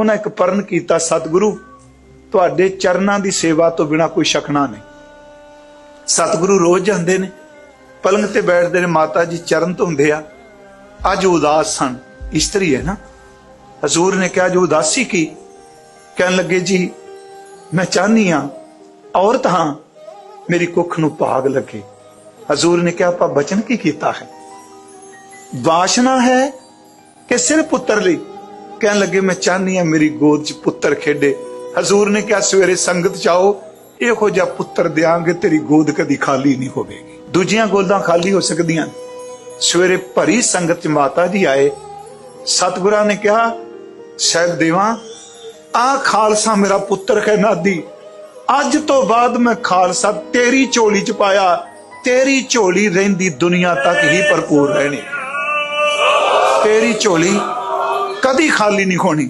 ਉਹਨਾਂ ਇੱਕ ਪਰਨ ਕੀਤਾ, ਸਤਿਗੁਰੂ, ਤੁਹਾਡੇ ਚਰਨਾਂ ਦੀ ਸੇਵਾ ਤੋਂ ਬਿਨਾ ਕੋਈ ਸ਼ਕਣਾ ਨਹੀਂ। ਸਤਿਗੁਰੂ ਰੋਜ਼ ਜਾਂਦੇ ਨੇ, ਪਲੰਗ ਤੇ ਬੈਠਦੇ ਨੇ, ਮਾਤਾ ਜੀ ਚਰਨ ਧੋਂਦੇ ਆ, ਅੱਜ ਉਦਾਸ ਸਨ। ਇਸਤਰੀ ਹੈ ਨਾ? ਹਜ਼ੂਰ ਨੇ ਕਿਹਾ ਜੋ ਉਦਾਸੀ ਕੀ? ਕਹਿਣ ਲੱਗੇ, ਜੀ, ਮੈਂ ਚਾਹਨੀ ਆ ਔਰਤ ਹਾਂ, ਮੇਰੀ ਕੁੱਖ ਨੂੰ ਭਾਗ ਲੱਗੇ। ਹਜ਼ੂਰ ਨੇ ਕਿਹਾ, ਆਪਾਂ ਬਚਨ ਕੀ ਕੀਤਾ ਹੈ? ਵਾਸ਼ਨਾ ਹੈ ਕਿ ਸਿਰਫ ਪੁੱਤਰ ਲਈ। ਕਹਿਣ ਲੱਗੇ, ਮੈਂ ਚਾਹਨੀ ਆ ਮੇਰੀ ਗੋਦ 'ਚ ਪੁੱਤਰ ਖੇਡੇ। ਹਜ਼ੂਰ ਨੇ ਕਿਹਾ, ਸਵੇਰੇ ਸੰਗਤ ਚਾਓ ਇਹੋ ਜਿਹਾ ਪੁੱਤਰ ਦਿਆਂਗੇ, ਤੇਰੀ ਗੋਦ ਕਦੀ ਖਾਲੀ ਨਹੀਂ ਹੋਵੇਗੀ। ਦੂਜੀਆਂ ਗੋਦਾਂ ਖਾਲੀ ਹੋ ਸਕਦੀਆਂ ਸਵੇਰੇ ਭਰੀ ਸੰਗਤ 'ਚ ਮਾਤਾ ਜੀ ਆਏ। ਸਤਿਗੁਰਾਂ ਨੇ ਕਿਹਾ, ਸਹਿਬ ਦੇਵਾਂ ਆ ਖਾਲਸਾ ਮੇਰਾ ਪੁੱਤਰ ਹੈ ਨਾਦੀ। ਅੱਜ ਤੋਂ ਬਾਅਦ ਮੈਂ ਖਾਲਸਾ ਤੇਰੀ ਝੋਲੀ 'ਚ ਪਾਇਆ। ਤੇਰੀ ਝੋਲੀ ਰਹਿੰਦੀ ਦੁਨੀਆ ਤੱਕ ਹੀ ਭਰਪੂਰ ਰਹਿਣੀ। ਤੇਰੀ ਝੋਲੀ ਕਦੀ ਖਾਲੀ ਨਹੀਂ ਹੋਣੀ